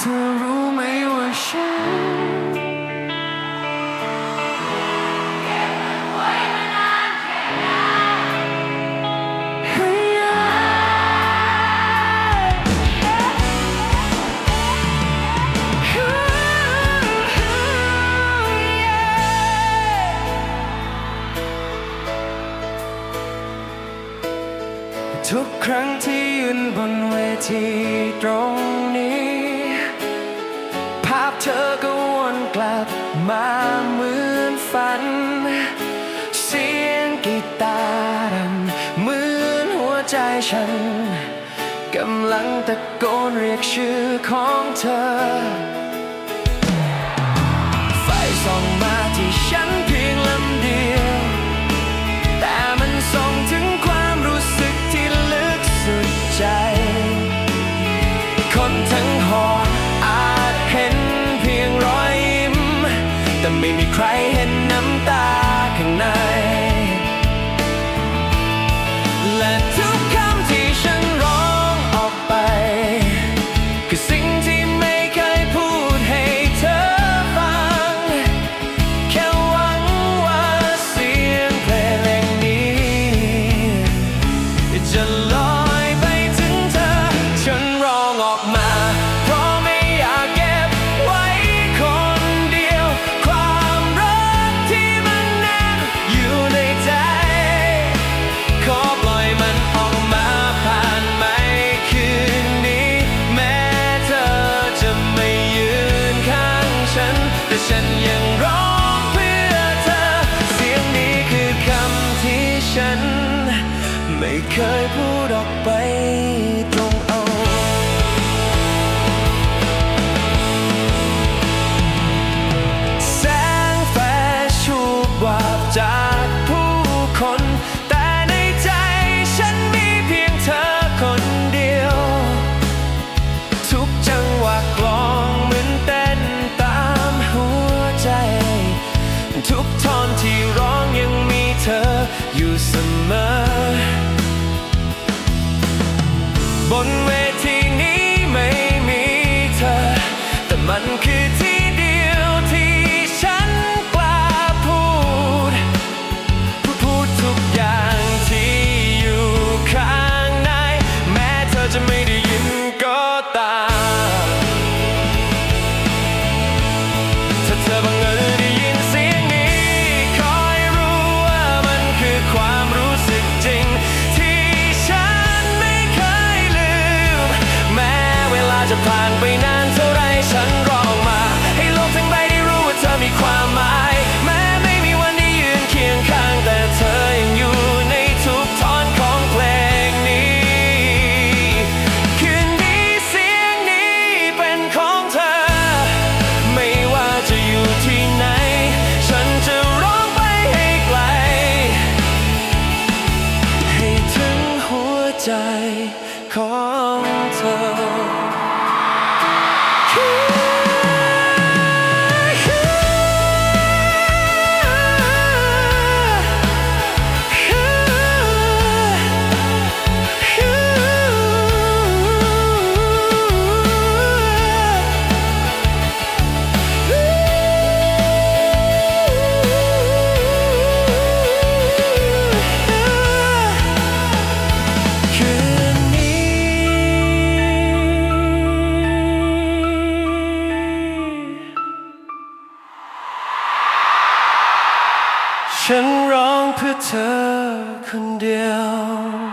เธอรู้ไหมว่าฉันทุกครั้งที่ยืนบนเวทีตรงนี้ ภาพเธอก็วนกลับมาเหมือนฝัน เสียงกีตาร์ดังเหมือนหัวใจฉัน กำลังตะโกนเรียกชื่อของเธอ ไม่มีใครเห็นน้ำตาข้างในและทุ 离开不到。 จะผ่านไปนานเท่า ฉันร้องเพื่อเธอคนเดียว